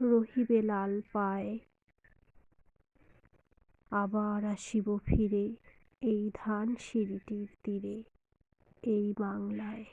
রহিবে লাল পায়। আবার আসিব ফিরে এই ধান সিঁড়িটির তীরে এই বাংলায়।